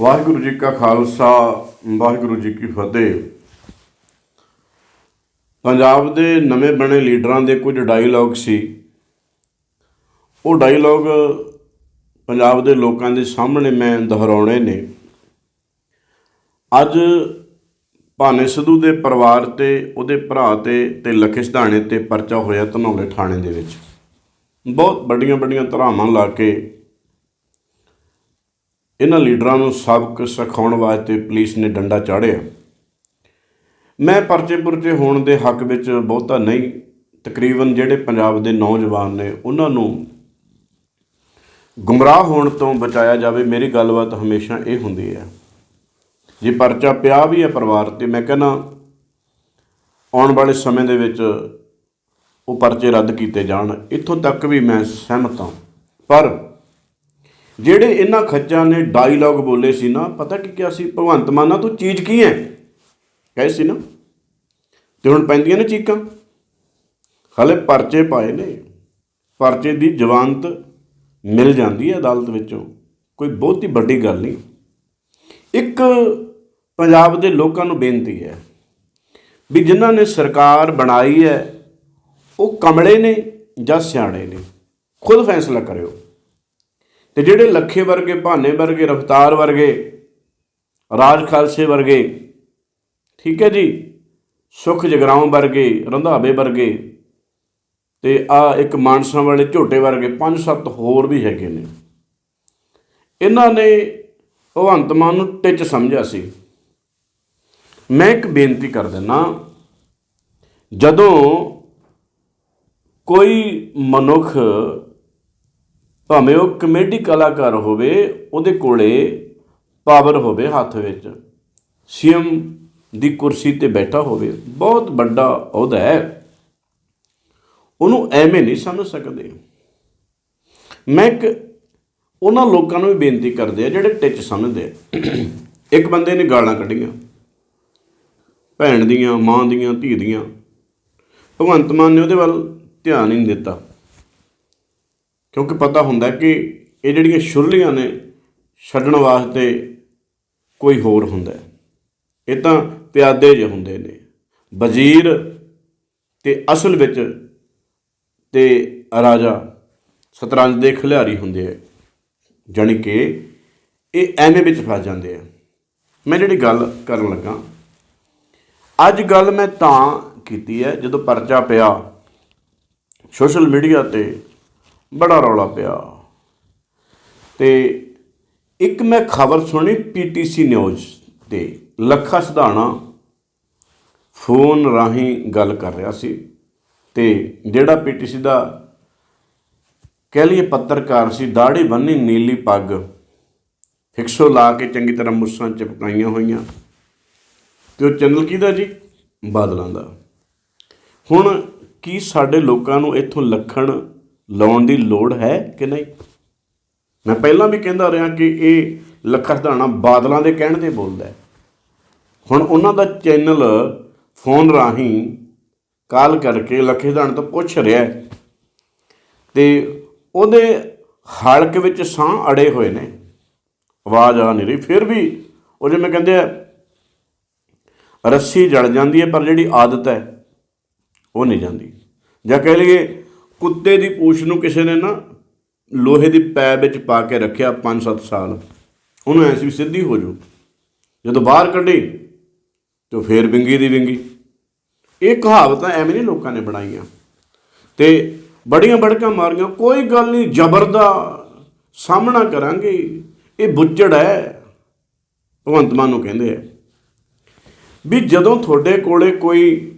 ਵਾਹਿਗੁਰੂ ਜੀ ਕਾ ਖਾਲਸਾ, ਵਾਹਿਗੁਰੂ ਜੀ ਕੀ ਫਤਿਹ। ਪੰਜਾਬ ਦੇ ਨਵੇਂ ਬਣੇ ਲੀਡਰਾਂ ਦੇ ਕੁਝ ਡਾਇਲੌਗ ਸੀ। ਉਹ ਡਾਇਲੌਗ ਪੰਜਾਬ ਦੇ ਲੋਕਾਂ ਦੇ ਸਾਹਮਣੇ ਮੈਂ ਦੁਹਰਾਉਣੇ ਨੇ। ਅੱਜ ਭਾਨੇ ਸਿੱਧੂ ਦੇ ਪਰਿਵਾਰ ਤੇ, ਉਹਦੇ ਭਰਾ ਤੇ ਤੇ ਲਖੇ ਸਿਧਾਣੇ ਤੇ ਪਰਚਾ ਹੋਇਆ ਧਨੌਲੇ ਥਾਣੇ ਦੇ ਵਿੱਚ। ਬਹੁਤ ਵੱਡੀਆਂ ਵੱਡੀਆਂ ਧਰਾਵਾਂ ਲਾ ਕੇ ਇਹਨਾਂ ਲੀਡਰਾਂ ਨੂੰ ਸਬਕ ਸਿਖਾਉਣ ਵਾਸਤੇ ਪੁਲਿਸ ਨੇ ਡੰਡਾ ਚਾੜਿਆ ਮੈਂ ਪਰਚੇ ਪੁਰਚੇ ਹੋਣ ਦੇ ਹੱਕ ਵਿੱਚ ਬਹੁਤਾ ਨਹੀਂ, ਤਕਰੀਬਨ ਜਿਹੜੇ ਪੰਜਾਬ ਦੇ ਨੌਜਵਾਨ ਨੇ, ਉਹਨਾਂ ਨੂੰ ਗੁੰਮਰਾਹ ਹੋਣ ਤੋਂ ਬਚਾਇਆ ਜਾਵੇ, ਮੇਰੀ ਗੱਲਬਾਤ ਹਮੇਸ਼ਾ ਇਹ ਹੁੰਦੀ ਹੈ। ਜੇ ਪਰਚਾ ਪਿਆ ਵੀ ਹੈ ਪਰਿਵਾਰ ਤੇ, ਮੈਂ ਕਹਿੰਦਾ ਆਉਣ ਵਾਲੇ ਸਮੇਂ ਦੇ ਵਿੱਚ ਉਹ ਪਰਚੇ ਰੱਦ ਕੀਤੇ ਜਾਣ, ਇੱਥੋਂ ਤੱਕ ਵੀ ਮੈਂ ਸਹਿਮਤ ਹਾਂ। ਪਰ ਜਿਹੜੇ ਇਹਨਾਂ ਖੱਜਾਂ ਨੇ ਡਾਇਲੌਗ ਬੋਲੇ ਸੀ ਨਾ, ਪਤਾ ਕੀ ਕਿਹਾ ਸੀ? ਭਗਵੰਤ ਮਾਨਾ, ਤੂੰ ਚੀਜ਼ ਕੀ ਹੈ ਕਹੇ ਸੀ ਨਾ। ਤੇ ਹੁਣ ਪੈਂਦੀਆਂ ਨੇ ਚੀਕਾਂ। ਹਲੇ ਪਰਚੇ ਪਾਏ ਨੇ। ਪਰਚੇ ਦੀ ਜਵਾਨਤ ਮਿਲ ਜਾਂਦੀ ਹੈ ਅਦਾਲਤ ਵਿੱਚੋਂ। ਕੋਈ ਬਹੁਤੀ ਵੱਡੀ ਗੱਲ ਨਹੀਂ। ਇੱਕ ਪੰਜਾਬ ਦੇ ਲੋਕਾਂ ਨੂੰ ਬੇਨਤੀ ਹੈ ਵੀ ਜਿਨ੍ਹਾਂ ਨੇ ਸਰਕਾਰ ਬਣਾਈ ਹੈ ਉਹ ਕਮਲੇ ਨੇ ਜਾਂ ਸਿਆਣੇ ਨੇ? ਖੁਦ ਫੈਸਲਾ ਕਰਿਓ। ਤੇ ਜਿਹੜੇ ਲੱਖੇ ਵਰਗੇ, ਭਾਨੇ ਵਰਗੇ, ਰਫਤਾਰ ਵਰਗੇ, ਰਾਜ ਖਾਲਸੇ ਵਰਗੇ, ਠੀਕ ਹੈ ਜੀ, ਸੁਖ ਜਗਰਾਉਂ ਵਰਗੇ, ਰੰਧਾਵੇ ਵਰਗੇ ਤੇ ਆ ਇੱਕ ਮਾਨਸਾ ਵਾਲੇ ਝੋਟੇ ਵਰਗੇ ਪੰਜ ਸੱਤ ਹੋਰ ਵੀ ਹੈਗੇ ਨੇ। ਇਹਨਾਂ ਨੇ ਭਗਵੰਤ ਮਾਨ ਨੂੰ ਟਿੱਚ ਸਮਝਿਆ ਸੀ। ਮੈਂ ਇੱਕ ਬੇਨਤੀ ਕਰ ਦਿੰਨਾ, ਜਦੋਂ ਕੋਈ ਮਨੁੱਖ ਭਾਵੇਂ ਉਹ ਕਮੇਡੀ ਕਲਾਕਾਰ ਹੋਵੇ, ਉਹਦੇ ਕੋਲੇ ਪਾਵਰ ਹੋਵੇ ਹੱਥ ਵਿੱਚ। ਸੀਐਮ ਦੀ ਕੁਰਸੀ ਤੇ ਬੈਠਾ ਹੋਵੇ, ਬਹੁਤ ਵੱਡਾ ਅਹੁਦਾ ਹੈ। ਉਹਨੂੰ ਐਵੇਂ ਨਹੀਂ ਸਮਝ ਸਕਦੇ। ਮੈਂ ਇੱਕ, ਉਹਨਾਂ ਲੋਕਾਂ ਨੂੰ ਵੀ ਬੇਨਤੀ ਕਰਦੇ ਆ ਜਿਹੜੇ ਟਿੱਚ ਸਮਝਦੇ ਆ। ਇੱਕ ਬੰਦੇ ਨੇ ਗਾਲਾਂ ਕੱਢੀਆਂ। ਭੈਣ ਦੀਆਂ, ਮਾਂ ਦੀਆਂ, ਧੀ ਦੀਆਂ। ਭਗਵੰਤ ਮਾਨ ਨੇ ਉਹਦੇ ਵੱਲ ਧਿਆਨ ਹੀ ਨਹੀਂ ਦਿੱਤਾ। ਕਿਉਂਕਿ ਪਤਾ ਹੁੰਦਾ ਕਿ ਇਹ ਜਿਹੜੀਆਂ ਸ਼ੁਰਲੀਆਂ ਨੇ ਛੱਡਣ ਵਾਸਤੇ ਕੋਈ ਹੋਰ ਹੁੰਦਾ ਇਹ ਤਾਂ ਪਿਆਦੇ ਜਿਹੇ ਹੁੰਦੇ ਨੇ। ਵਜ਼ੀਰ ਤੇ ਅਸਲ ਵਿੱਚ ਤੇ ਰਾਜਾ ਸਤਰੰਜ ਦੇ ਖਿਡਾਰੀ ਹੁੰਦੇ ਆ। ਜਾਣੀ ਕਿ ਇਹ ਐਵੇਂ ਵਿੱਚ ਫਸ ਜਾਂਦੇ ਆ। ਮੈਂ ਜਿਹੜੀ ਗੱਲ ਕਰਨ ਲੱਗਾ, ਅੱਜ ਗੱਲ ਮੈਂ ਤਾਂ ਕੀਤੀ ਹੈ ਜਦੋਂ ਪਰਚਾ ਪਿਆ ਸੋਸ਼ਲ ਮੀਡੀਆ ਤੇ ਬੜਾ ਰੌਲਾ ਪਿਆ। ਤੇ ਇੱਕ ਮੈਂ ਖਬਰ ਸੁਣੀ ਪੀਟੀਸੀ ਨਿਊਜ਼ ਤੇ। ਲੱਖਾ ਸਿਧਾਣਾ ਫੋਨ ਰਾਹੀਂ ਗੱਲ ਕਰ ਰਿਹਾ ਸੀ ਤੇ ਜਿਹੜਾ ਪੀਟੀਸੀ ਦਾ ਕਹਿ ਲਈਏ ਪੱਤਰਕਾਰ ਸੀ ਦਾੜੀ ਬੰਨੀ ਨੀਲੀ ਪੱਗ, ਫਿਕਸੋ ਲਾ ਕੇ ਚੰਗੀ ਤਰ੍ਹਾਂ ਮੁੱਛਾਂ ਚਿਪਕਾਈਆਂ ਹੋਈਆਂ। ਤੇ ਉਹ ਚੈਨਲ ਕਿਹਦਾ ਜੀ? ਬਾਦਲਾਂ ਦਾ। ਹੁਣ ਕੀ ਸਾਡੇ ਲੋਕਾਂ ਨੂੰ ਇੱਥੋਂ ਲੱਖਣ ਲਾਉਣ ਦੀ ਲੋੜ ਹੈ ਕਿ ਨਹੀਂ? ਮੈਂ ਪਹਿਲਾਂ ਵੀ ਕਹਿੰਦਾ ਰਿਹਾ ਕਿ ਇਹ ਲੱਖਾ ਸਿਧਾਣਾ ਬਾਦਲਾਂ ਦੇ ਕਹਿਣ ਤੇ ਬੋਲਦਾ ਹੁਣ ਉਹਨਾਂ ਦਾ ਚੈਨਲ ਫੋਨ ਰਾਹੀਂ ਕਾਲ ਕਰਕੇ ਲੱਖੇ ਸਿਧਾਣਾ ਤੋਂ ਪੁੱਛ ਰਿਹਾ ਹੈ ਤੇ ਉਹਦੇ ਹਲਕ ਵਿੱਚ ਸਾਹ ਅੜੇ ਹੋਏ ਨੇ। ਆਵਾਜ਼ ਆ ਨਹੀਂ ਰਹੀ। ਫਿਰ ਵੀ ਉਹ ਜਿਵੇਂ ਕਹਿੰਦੇ ਆ, ਰੱਸੀ ਜੜ ਜਾਂਦੀ ਹੈ ਪਰ ਜਿਹੜੀ ਆਦਤ ਹੈ ਉਹ ਨਹੀਂ ਜਾਂਦੀ। ਜਾਂ ਕਹਿ ਲਈਏ ਕੁੱਤੇ ਦੀ ਪੂਛ ਨੂੰ ਕਿਸੇ ਨੇ ਨਾ ਲੋਹੇ ਦੀ ਪੈ ਵਿੱਚ ਪਾ ਕੇ ਰੱਖਿਆ 5-7 ਸਾਲ। ਉਹਨੂੰ ਐਸੀ ਵੀ ਸਿੱਧੀ ਹੋ ਜਾਊ। ਜਦੋਂ ਬਾਹਰ ਕੱਢੀ, ਤੇ ਫੇਰ ਵਿੰਗੀ ਦੀ ਵਿੰਗੀ। ਇਹ ਕਹਾਵਤਾਂ ਐਵੇਂ ਨਹੀਂ ਲੋਕਾਂ ਨੇ ਬਣਾਈਆਂ। ਤੇ ਬੜੀਆਂ ਬੜਕਾਂ ਮਾਰੀਆਂ, ਕੋਈ ਗੱਲ ਨਹੀਂ ਜ਼ਬਰ ਦਾ ਸਾਹਮਣਾ ਕਰਾਂਗੇ। ਇਹ ਬੁੱਚੜ ਹੈ, ਭਗਵੰਤ ਮਾਨ ਨੂੰ ਕਹਿੰਦੇ ਆ। ਵੀ ਜਦੋਂ ਤੁਹਾਡੇ ਕੋਲੇ ਕੋਈ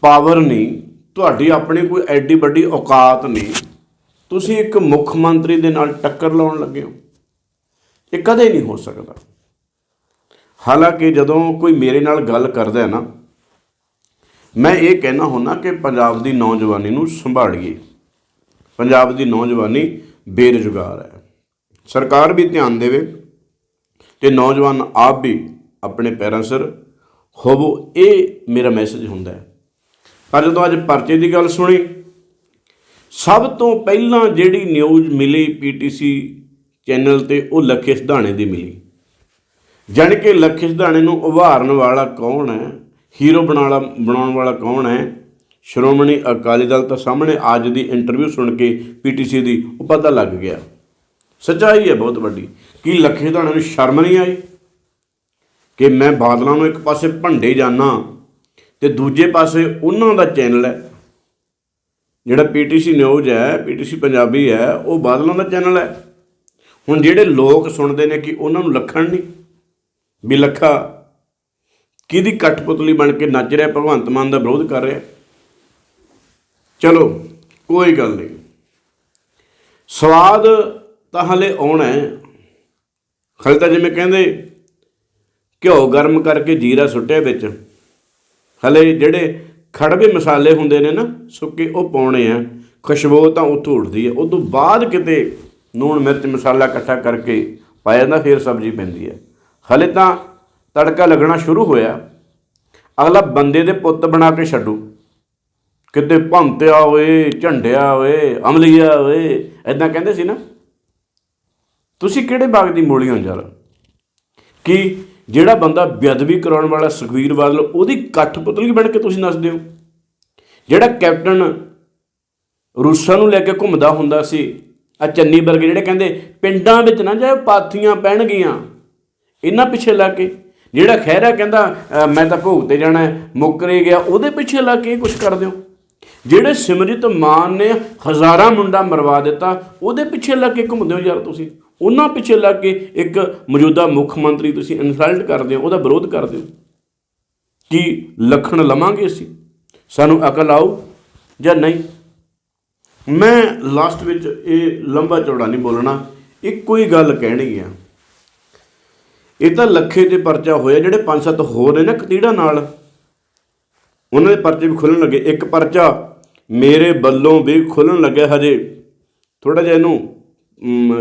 ਪਾਵਰ ਨਹੀਂ ਤੁਹਾਡੀ ਆਪਣੀ ਕੋਈ ਐਡੀ ਵੱਡੀ ਔਕਾਤ ਨਹੀਂ। ਤੁਸੀਂ ਇੱਕ ਮੁੱਖ ਮੰਤਰੀ ਦੇ ਨਾਲ ਟੱਕਰ ਲਾਉਣ ਲੱਗੇ ਹੋ। ਇਹ ਕਦੇ ਨਹੀਂ ਹੋ ਸਕਦਾ। ਹਾਲਾਂਕਿ ਜਦੋਂ ਕੋਈ ਮੇਰੇ ਨਾਲ ਗੱਲ ਕਰਦਾ ਹੈ ਨਾ, ਮੈਂ ਇਹ ਕਹਿਣਾ ਹੁੰਦਾ ਕਿ ਪੰਜਾਬ ਦੀ ਨੌਜਵਾਨੀ ਨੂੰ ਸੰਭਾਲੀਏ। ਪੰਜਾਬ ਦੀ ਨੌਜਵਾਨੀ ਬੇਰੁਜ਼ਗਾਰ ਹੈ। ਸਰਕਾਰ ਵੀ ਧਿਆਨ ਦੇਵੇ ਤੇ ਨੌਜਵਾਨ ਆਪ ਵੀ ਆਪਣੇ ਪੈਰਾਂ ਸਿਰ ਹੋਵੋ, ਇਹ ਮੇਰਾ ਮੈਸੇਜ ਹੁੰਦਾ ਹੈ। ਪਰ ਜਦੋਂ ਅੱਜ ਪਰਚੇ ਦੀ ਗੱਲ ਸੁਣੀ। ਸਭ ਤੋਂ ਪਹਿਲਾਂ ਜਿਹੜੀ ਨਿਊਜ਼ ਮਿਲੀ ਪੀਟੀਸੀ ਚੈਨਲ ਤੇ, ਉਹ ਲੱਖੇ ਸਿਧਾਣੇ ਦੀ ਮਿਲੀ। ਜਾਣੀ ਕਿ ਲੱਖੇ ਸਿਧਾਣੇ ਨੂੰ ਉਭਾਰਨ ਵਾਲਾ ਕੌਣ ਹੈ? ਹੀਰੋ ਬਣਾਉਣਾ ਬਣਾਉਣ ਵਾਲਾ ਕੌਣ ਹੈ? ਸ਼੍ਰੋਮਣੀ ਅਕਾਲੀ ਦਲ ਤਾਂ ਸਾਹਮਣੇ ਅੱਜ ਦੀ ਇੰਟਰਵਿਊ ਸੁਣ ਕੇ ਪੀਟੀਸੀ ਦੀ ਉਹ ਪਤਾ ਲੱਗ ਗਿਆ। ਸੱਚਾਈ ਹੈ ਬਹੁਤ ਵੱਡੀ ਕਿ ਲੱਖੇ ਸਿਧਾਣੇ ਨੂੰ ਸ਼ਰਮ ਨਹੀਂ ਆਈ ਕਿ ਮੈਂ ਬਾਦਲਾਂ ਨੂੰ ਇੱਕ ਪਾਸੇ ਭੰਡੇ ਜਾਣਾ ਤੇ ਦੂਜੇ ਪਾਸੇ ਉਹਨਾਂ ਦਾ ਚੈਨਲ ਹੈ। ਜਿਹੜਾ ਪੀਟੀਸੀ ਨਿਊਜ਼ ਹੈ, ਪੀਟੀਸੀ ਪੰਜਾਬੀ ਹੈ, ਉਹ ਬਾਦਲਾਂ ਦਾ ਚੈਨਲ ਹੈ। ਹੁਣ ਜਿਹੜੇ ਲੋਕ ਸੁਣਦੇ ਨੇ ਕਿ ਉਹਨਾਂ ਨੂੰ ਲੱਖਣ ਨਹੀਂ, ਵੀ ਲੱਖਾ ਕਿਹਦੀ ਕਠਪੁਤਲੀ ਬਣ ਕੇ ਨੱਚ ਰਿਹਾ, ਭਗਵੰਤ ਮਾਨ ਦਾ ਵਿਰੋਧ ਕਰ ਰਿਹਾ। ਚਲੋ, ਕੋਈ ਗੱਲ ਨਹੀਂ। ਸਵਾਦ ਤਾਂ ਹਲੇ ਆਉਣਾ ਹੈ। ਹਲੇ ਤਾਂ ਜਿਵੇਂ ਕਹਿੰਦੇ, ਘਿਓ ਗਰਮ ਕਰਕੇ ਜੀਰਾ ਸੁੱਟਿਆ ਵਿੱਚ। ਹਲੇ ਜਿਹੜੇ ਖੜਵੇ ਮਸਾਲੇ ਹੁੰਦੇ ਨੇ ਨਾ, ਸੁੱਕੇ ਉਹ ਪਾਉਣੇ ਆ। ਖੁਸ਼ਬੂ ਤਾਂ ਉੱਥੋਂ ਉੱਠਦੀ ਹੈ ਉਸ ਤੋਂ ਬਾਅਦ ਕਿਤੇ ਨੂਣ ਮਿਰਚ ਮਸਾਲਾ ਇਕੱਠਾ ਕਰਕੇ ਪਾਇਆ ਜਾਂਦਾ, ਫਿਰ ਸਬਜ਼ੀ ਪੈਂਦੀ ਹੈ ਹਲੇ ਤਾਂ ਤੜਕਾ ਲੱਗਣਾ ਸ਼ੁਰੂ ਹੋਇਆ। ਅਗਲਾ ਬੰਦੇ ਦੇ ਪੁੱਤ ਬਣਾ ਕੇ ਛੱਡੂ। ਕਿਤੇ ਭੰਤਿਆ ਹੋਏ ਝੰਡਿਆ ਹੋਏ ਅਮਲੀਆ ਹੋਏ ਐਦਾਂ ਕਹਿੰਦੇ ਸੀ ਨਾ। ਤੁਸੀਂ ਕਿਹੜੇ ਬਾਗ ਦੀ ਮੂਲੀਆਂ ਹੋ ਯਾਰ ਕਿ ਜਿਹੜਾ ਬੰਦਾ ਬੇਅਦਬੀ ਕਰਾਉਣ ਵਾਲਾ ਸੁਖਵੀਰ ਬਾਦਲ, ਉਹਦੀ ਕੱਠ ਪੁਤਲੀ ਬਣ ਕੇ ਤੁਸੀਂ ਨੱਚਦੇ ਹੋ। ਜਿਹੜਾ ਕੈਪਟਨ ਰੂਸਾਂ ਨੂੰ ਲੈ ਕੇ ਘੁੰਮਦਾ ਹੁੰਦਾ ਸੀ ਆ ਚੰਨੀ ਵਰਗੇ ਜਿਹੜੇ ਕਹਿੰਦੇ ਪਿੰਡਾਂ ਵਿੱਚ ਨਾ ਜਾਏ ਪਾਥੀਆਂ ਪੈਣਗੀਆਂ। ਇਹਨਾਂ ਪਿੱਛੇ ਲੱਗ ਕੇ। ਜਿਹੜਾ ਖਹਿਰਾ ਕਹਿੰਦਾ ਮੈਂ ਤਾਂ ਭੋਗ ਤੇ ਜਾਣਾ ਮੁੱਕਰੇ ਗਿਆ, ਉਹਦੇ ਪਿੱਛੇ ਲੱਗ ਕੇ ਕੁਝ ਕਰਦੇ ਹੋ। ਜਿਹੜੇ ਸਿਮਰਜੀਤ ਮਾਨ ਨੇ ਹਜ਼ਾਰਾਂ ਮੁੰਡਾ ਮਰਵਾ ਦਿੱਤਾ, ਉਹਦੇ ਪਿੱਛੇ ਲੱਗ ਕੇ ਘੁੰਮਦੇ ਹੋ ਯਾਰ ਤੁਸੀਂ। ਉਹਨਾਂ ਪਿੱਛੇ ਲੱਗ ਕੇ ਇੱਕ ਮੌਜੂਦਾ ਮੁੱਖ ਮੰਤਰੀ ਤੁਸੀਂ ਇਨਸਲਟ ਕਰਦੇ ਹੋ, ਉਹਦਾ ਵਿਰੋਧ ਕਰਦੇ ਹੋ। ਕੀ ਲਖਣ ਲਵਾਂਗੇ ਅਸੀਂ? ਸਾਨੂੰ ਅਕਲ ਆਊ ਜਾਂ ਨਹੀਂ? ਮੈਂ ਲਾਸਟ ਵਿੱਚ ਇਹ ਲੰਬਾ ਚੌੜਾ ਨਹੀਂ ਬੋਲਣਾ, ਇੱਕੋ ਹੀ ਗੱਲ ਕਹਿਣੀ ਆ। ਇਹ ਤਾਂ ਲੱਖੇ ਦੇ ਪਰਚਾ ਹੋਇਆ, ਜਿਹੜੇ ਪੰਜ ਸੱਤ ਹੋਰ ਨੇ ਨਾ ਕਤੀੜਾ ਨਾਲ। ਉਹਨਾਂ ਦੇ ਪਰਚੇ ਵੀ ਖੁੱਲਣ ਲੱਗੇ। ਇੱਕ ਪਰਚਾ ਮੇਰੇ ਵੱਲੋਂ ਵੀ ਖੁੱਲਣ ਲੱਗਿਆ ਹਜੇ। ਥੋੜਾ ਜਿਹਾ ਇਹਨੂੰ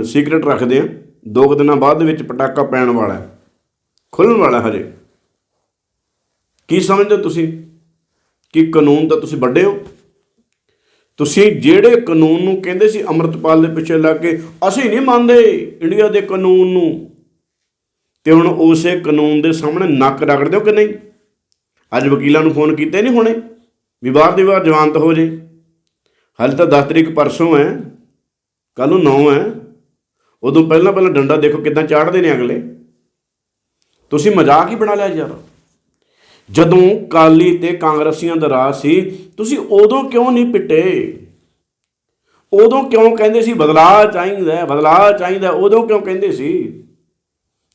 ਸੀਕ੍ਰੇਟ ਰੱਖਦੇ ਆ। ਦੋ ਕੁ ਦਿਨਾਂ ਬਾਅਦ ਦੇ ਵਿੱਚ ਪਟਾਕਾ ਪੈਣ ਵਾਲਾ ਹੈ। ਖੁੱਲਣ ਵਾਲਾ ਹਜੇ। ਕੀ ਸਮਝਦੇ ਤੁਸੀਂ? ਕਿ ਕਾਨੂੰਨ ਤਾਂ ਤੁਸੀਂ ਵੱਡੇ ਹੋ? ਤੁਸੀਂ ਜਿਹੜੇ ਕਾਨੂੰਨ ਨੂੰ ਕਹਿੰਦੇ ਸੀ ਅੰਮ੍ਰਿਤਪਾਲ ਦੇ ਪਿੱਛੇ ਲੱਗ ਕੇ, ਅਸੀਂ ਨਹੀਂ ਮੰਨਦੇ ਇੰਡੀਆ ਦੇ ਕਾਨੂੰਨ ਨੂੰ। ਤੇ ਹੁਣ ਉਸੇ ਕਾਨੂੰਨ ਦੇ ਸਾਹਮਣੇ ਨੱਕ ਰਗੜਦੇ ਹੋ ਕਿ ਨਹੀਂ? ਅੱਜ ਵਕੀਲਾਂ ਨੂੰ ਫੋਨ ਕੀਤੇ ਨਹੀਂ ਹੋਣੇ? ਵੀ ਬਾਹਰ ਦੀ ਵਾਰ ਜਵਾਨਤ ਹੋ ਜੇ। ਹਾਲੇ ਤਾਂ 10 ਤਰੀਕ ਪਰਸੋਂ ਹੈ। ਕੱਲ ਨੂੰ 9 ਹੈ। ਉਦੋਂ ਪਹਿਲਾਂ ਪਹਿਲਾਂ ਡੰਡਾ ਦੇਖੋ ਕਿਦਾਂ ਚਾੜਦੇ ਨੇ ਅਗਲੇ। ਤੁਸੀਂ ਮਜ਼ਾਕ ਹੀ ਬਣਾ ਲਿਆ ਯਾਰ। ਜਦੋਂ ਕਾਲੀ ਤੇ ਕਾਂਗਰਸੀਆਂ ਦਾ ਰਾਜ ਸੀ, ਤੁਸੀਂ ਉਦੋਂ ਕਿਉਂ ਨਹੀਂ ਪਿੱਟੇ? ਉਦੋਂ ਕਿਉਂ ਕਹਿੰਦੇ ਸੀ ਬਦਲਾਅ ਚਾਹੀਦਾ ਬਦਲਾਅ ਚਾਹੀਦਾ ਉਦੋਂ ਕਿਉਂ ਕਹਿੰਦੇ ਸੀ?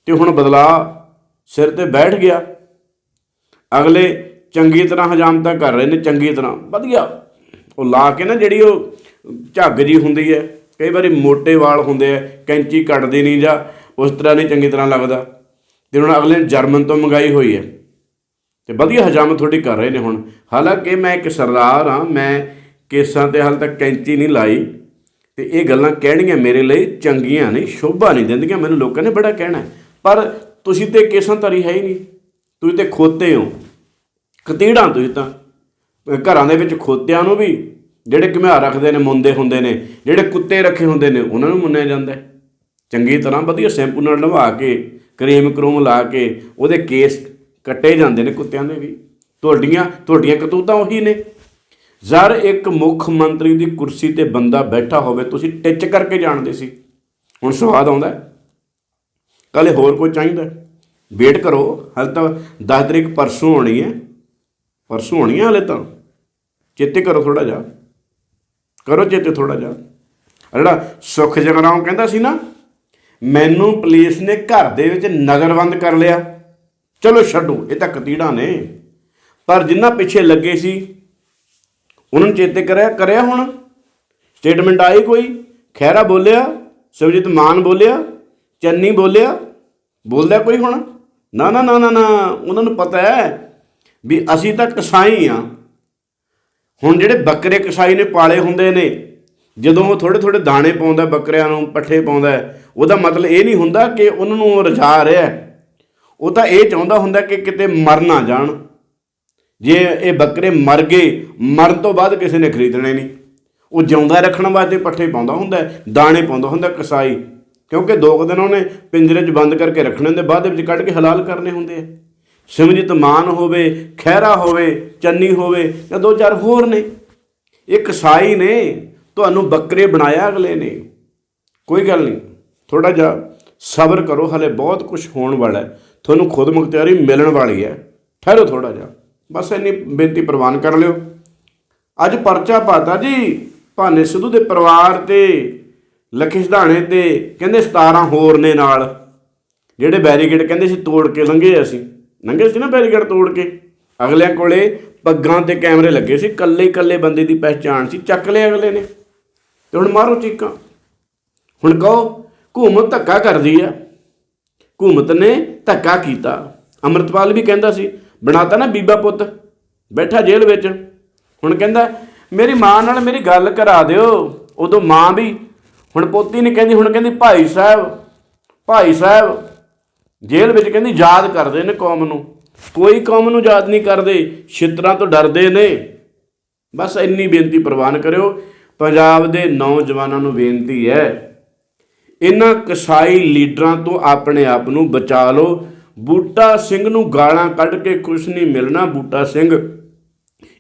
ਤੇ ਹੁਣ ਬਦਲਾਅ ਸਿਰ ਤੇ ਬੈਠ ਗਿਆ। ਅਗਲੇ ਚੰਗੀ ਤਰ੍ਹਾਂ ਹਜਾਮਤਾਂ ਕਰ ਰਹੇ ਨੇ, ਚੰਗੀ ਤਰ੍ਹਾਂ। ਵਧੀਆ। ਉਹ ਲਾ ਕੇ ਨਾ ਜਿਹੜੀ ਉਹ ਝੱਗ ਜੀ ਹੁੰਦੀ ਹੈ। ਕਈ ਵਾਰੀ ਮੋٹے ਵਾਲ ਹੁੰਦੇ ਆ, ਕੈਂਚੀ ਕੱਟਦੇ ਨਹੀਂ ਜਾਂ ਉਸ ਤਰ੍ਹਾਂ ਨਹੀਂ ਚੰਗੀ ਤਰ੍ਹਾਂ ਲੱਗਦਾ। ਤੇ ਹੁਣ ਅਗਲੇ ਨੇ ਜਰਮਨ ਤੋਂ ਮੰਗਾਈ ਹੋਈ ਹੈ। ਤੇ ਵਧੀਆ ਹਜਾਮਤ ਤੁਹਾਡੀ ਕਰ ਰਹੇ ਨੇ ਹੁਣ। ਹਾਲਾਂਕਿ ਮੈਂ ਇੱਕ ਸਰਦਾਰ ਹਾਂ, ਮੈਂ ਕੇਸਾਂ ਤੇ ਹਾਲ ਤੱਕ ਕੈਂਚੀ ਨਹੀਂ ਲਾਈ। ਤੇ ਇਹ ਗੱਲਾਂ ਕਹਿਣੀਆਂ ਮੇਰੇ ਲਈ ਚੰਗੀਆਂ ਨਹੀਂ, ਸ਼ੋਭਾ ਨਹੀਂ ਦਿੰਦੀਆਂ। ਮੈਨੂੰ ਲੋਕਾਂ ਨੇ ਬੜਾ ਕਹਿਣਾ ਪਰ ਤੁਸੀਂ ਤੇ ਕੇਸਾਂ ਧਰੀ ਹੈ ਹੀ ਨਹੀਂ। ਤੁਸੀਂ ਤੇ ਖੋਤੇ ਹੋ। ਕਤੀੜਾਂ ਤੁਸੀਂ ਤਾਂ। ਘਰਾਂ ਦੇ ਵਿੱਚ ਖੋਤਿਆਂ ਨੂੰ ਵੀ ਜਿਹੜੇ ਘੁਮਿਆਰ ਰੱਖਦੇ ਨੇ, ਮੁੰਦੇ ਹੁੰਦੇ ਨੇ, ਜਿਹੜੇ ਕੁੱਤੇ ਰੱਖੇ ਹੁੰਦੇ ਨੇ, ਉਹਨਾਂ ਨੂੰ ਮੁੰਨਿਆ ਜਾਂਦਾ ਚੰਗੀ ਤਰ੍ਹਾਂ ਵਧੀਆ ਸ਼ੈਂਪੂ ਨਾਲ ਲਵਾ ਕੇ, ਕਰੀਮ ਕਰੂਮ ਲਾ ਕੇ, ਉਹਦੇ ਕੇਸ ਕੱਟੇ ਜਾਂਦੇ ਨੇ ਕੁੱਤਿਆਂ ਦੇ ਵੀ। ਤੁਹਾਡੀਆਂ ਤੁਹਾਡੀਆਂ ਕਤੂਤਾਂ ਉਹੀ ਨੇ। ਜ਼ਰ ਇੱਕ ਮੁੱਖ ਮੰਤਰੀ ਦੀ ਕੁਰਸੀ ਤੇ ਬੰਦਾ ਬੈਠਾ ਹੋਵੇ, ਤੁਸੀਂ ਟਿੱਚ ਕਰਕੇ ਜਾਣਦੇ ਸੀ। ਹੁਣ ਸਵਾਦ ਆਉਂਦਾ ਹੈ। ਕੱਲ੍ਹ ਹੋਰ ਕੋਈ ਚਾਹੀਦਾ ਵੇਟ ਕਰੋ, ਹਾਲੇ ਤਾਂ 10 ਤਰੀਕ ਪਰਸੋਂ ਹੋਣੀ ਹੈ। ਪਰਸੋਂ ਹੋਣੀ ਹੈ ਹਾਲੇ ਤਾਂ। ਚੇਤੇ ਕਰੋ ਥੋੜਾ ਜਿਹਾ। ਕਰੋ ਚੇਤੇ ਥੋੜਾ ਜਿਹਾ। ਜਿਹੜਾ ਸੁਖ ਜਗਰਾਉਂ ਕਹਿੰਦਾ ਸੀ ਨਾ, ਮੈਨੂੰ ਪੁਲਿਸ ਨੇ ਘਰ ਦੇ ਵਿੱਚ ਨਜ਼ਰਬੰਦ ਕਰ ਲਿਆ। ਚਲੋ ਛੱਡੋ, ਇਹ ਤਾਂ ਕਤੀੜਾ ਨੇ। ਪਰ ਜਿੰਨਾ ਪਿੱਛੇ ਲੱਗੇ ਸੀ, ਉਹਨਾਂ ਨੂੰ ਚੇਤੇ ਕਰਿਆ ਕਰਿਆ ਹੁਣ। ਸਟੇਟਮੈਂਟ ਆਈ ਕੋਈ? ਖੈਰਾ ਬੋਲਿਆ ਸਿਵਜੀਤ ਮਾਨ ਬੋਲਿਆ, ਚੰਨੀ ਬੋਲਿਆ, ਬੋਲਦਾ ਕੋਈ ਹੁਣ? ਨਾ ਨਾ ਨਾ ਨਾ ਨਾ, ਉਹਨਾਂ ਨੂੰ ਪਤਾ ਹੈ ਵੀ ਅਸੀਂ ਤਾਂ ਕਸਾਈ ਆ ਹੁਣ ਜਿਹੜੇ ਬੱਕਰੇ ਕਸਾਈ ਨੇ ਪਾਲੇ ਹੁੰਦੇ ਨੇ, ਜਦੋਂ ਉਹ ਥੋੜੇ ਥੋੜੇ ਦਾਣੇ ਪਾਉਂਦਾ, ਬੱਕਰਿਆਂ ਨੂੰ ਪੱਠੇ ਪਾਉਂਦਾ, ਉਹਦਾ ਮਤਲਬ ਇਹ ਨਹੀਂ ਹੁੰਦਾ ਕਿ ਉਹਨਾਂ ਨੂੰ ਉਹ ਰਜਾ ਰਿਹਾ ਉਹ ਤਾਂ ਇਹ ਚਾਹੁੰਦਾ ਹੁੰਦਾ ਕਿ ਕਿਤੇ ਮਰ ਨਾ ਜਾਣ। ਜੇ ਇਹ ਬੱਕਰੇ ਮਰ ਗਏ, ਮਰਨ ਤੋਂ ਬਾਅਦ ਕਿਸੇ ਨੇ ਖਰੀਦਣੇ ਨਹੀਂ। ਉਹ ਜਿਉਂਦਾ ਰੱਖਣ ਵਾਸਤੇ ਪੱਠੇ ਪਾਉਂਦਾ ਹੁੰਦਾ, ਦਾਣੇ ਪਾਉਂਦਾ ਹੁੰਦਾ ਕਸਾਈ। ਕਿਉਂਕਿ ਦੋ ਕੁ ਦਿਨ ਉਹਨੇ ਪਿੰਜਰੇ 'ਚ ਬੰਦ ਕਰਕੇ ਰੱਖਣੇ ਹੁੰਦੇ, ਬਾਅਦ ਦੇ ਵਿੱਚ ਕੱਢ ਕੇ ਹਲਾਲ ਕਰਨੇ ਹੁੰਦੇ ਆ। ਸਿਮਰਜੀਤ ਮਾਨ ਹੋਵੇ, ਖਹਿਰਾ ਹੋਵੇ, ਚੰਨੀ ਹੋਵੇ ਜਾਂ ਦੋ ਚਾਰ ਹੋਰ ਨੇ। ਇੱਕ ਸਾਈ ਨੇ, ਤੁਹਾਨੂੰ ਬੱਕਰੇ ਬਣਾਇਆ ਅਗਲੇ ਨੇ। ਕੋਈ ਗੱਲ ਨਹੀਂ ਥੋੜਾ ਜਿਹਾ ਸਬਰ ਕਰੋ, ਹਲੇ ਬਹੁਤ ਕੁਝ ਹੋਣ ਵਾਲਾ ਹੈ। ਤੁਹਾਨੂੰ ਖੁਦ ਮੁਖਤਿਆਰੀ ਮਿਲਣ ਵਾਲੀ ਹੈ। ਠਹਿਰੋ ਥੋੜਾ ਜਿਹਾ, ਬਸ ਇੰਨੀ ਬੇਨਤੀ ਪ੍ਰਵਾਨ ਕਰ ਲਿਓ। ਅੱਜ ਪਰਚਾ ਪਾਤਾ ਜੀ, ਭਾਨੇ ਸਿੱਧੂ ਦੇ ਪਰਿਵਾਰ ਤੇ ਲਖੀ ਸਿਧਾਣੇ ਤੇ, ਕਹਿੰਦੇ 17 ਹੋਰ ਨੇ ਨਾਲ। ਜਿਹੜੇ ਬੈਰੀਕੇਡ ਕਹਿੰਦੇ ਸੀ, ਤੋੜ ਕੇ ਲੰਘੇ ਅਸੀਂ। ਲੰਘੇ ਸੀ ਨਾ ਬੈਰੀਕੇਡ ਤੋੜ ਕੇ। ਅਗਲਿਆਂ ਕੋਲੇ ਪੱਗਾਂ ਤੇ ਕੈਮਰੇ ਲੱਗੇ ਸੀ, ਕੱਲੇ ਕੱਲੇ ਬੰਦੇ ਦੀ ਪਹਿਚਾਣ ਸੀ, ਚੱਕ ਲਿਆ ਅਗਲੇ ਨੇ। ਤੇ ਹੁਣ ਮਾਰੋ ਚੀਕਾਂ। ਹੁਣ ਕਹੋ ਹਕੂਮਤ ਧੱਕਾ ਕਰਦੀ ਆ। ਹਕੂਮਤ ਨੇ ਧੱਕਾ ਕੀਤਾ। ਅੰਮ੍ਰਿਤਪਾਲ ਵੀ ਕਹਿੰਦਾ ਸੀ, ਬਣਾਤਾ ਨਾ ਬੀਬਾ ਪੁੱਤ, ਬੈਠਾ ਜੇਲ੍ਹ ਵਿੱਚ। ਹੁਣ ਕਹਿੰਦਾ, ਮੇਰੀ ਮਾਂ ਨਾਲ ਮੇਰੀ ਗੱਲ ਕਰਾ ਦਿਓ। ਉਦੋਂ ਮਾਂ ਵੀ, ਹੁਣ ਪੋਤੀ ਨੇ ਕਹਿੰਦੀ, ਹੁਣ ਕਹਿੰਦੀ ਭਾਈ ਸਾਹਿਬ ਭਾਈ ਸਾਹਿਬ ਜੇਲ੍ਹ ਵਿੱਚ ਕਹਿੰਦੀ, ਯਾਦ ਕਰਦੇ ਨੇ ਕੌਮ ਨੂੰ। ਕੋਈ ਕੌਮ ਨੂੰ ਯਾਦ ਨਹੀਂ ਕਰਦੇ, ਛਿੱਤਰਾਂ ਤੋਂ ਡਰਦੇ ਨੇ। ਬਸ ਇੰਨੀ ਬੇਨਤੀ ਪ੍ਰਵਾਨ ਕਰਿਓ, ਪੰਜਾਬ ਦੇ ਨੌਜਵਾਨਾਂ ਨੂੰ ਬੇਨਤੀ ਹੈ ਇਹਨਾਂ ਕਸਾਈ ਲੀਡਰਾਂ ਤੋਂ ਆਪਣੇ ਆਪ ਨੂੰ ਬਚਾ ਲਓ। ਬੂਟਾ ਸਿੰਘ ਨੂੰ ਗਾਲਾਂ ਕੱਢ ਕੇ ਕੁਛ ਨਹੀਂ ਮਿਲਣਾ, ਬੂਟਾ ਸਿੰਘ।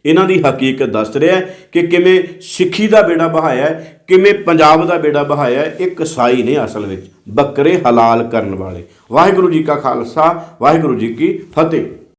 ਇਹਨਾਂ ਦੀ ਹਕੀਕਤ ਦੱਸ ਰਿਹਾ ਕਿ ਕਿਵੇਂ ਸਿੱਖੀ ਦਾ ਬੇੜਾ ਬਹਾਇਆ ਕਿਵੇਂ ਪੰਜਾਬ ਦਾ ਬੇੜਾ ਬਹਾਇਆ ਇੱਕ ਸਾਈ ਨੇ ਅਸਲ ਵਿੱਚ ਬੱਕਰੇ ਹਲਾਲ ਕਰਨ ਵਾਲੇ। ਵਾਹਿਗੁਰੂ ਜੀ ਕਾ ਖਾਲਸਾ, ਵਾਹਿਗੁਰੂ ਜੀ ਕੀ ਫਤਿਹ।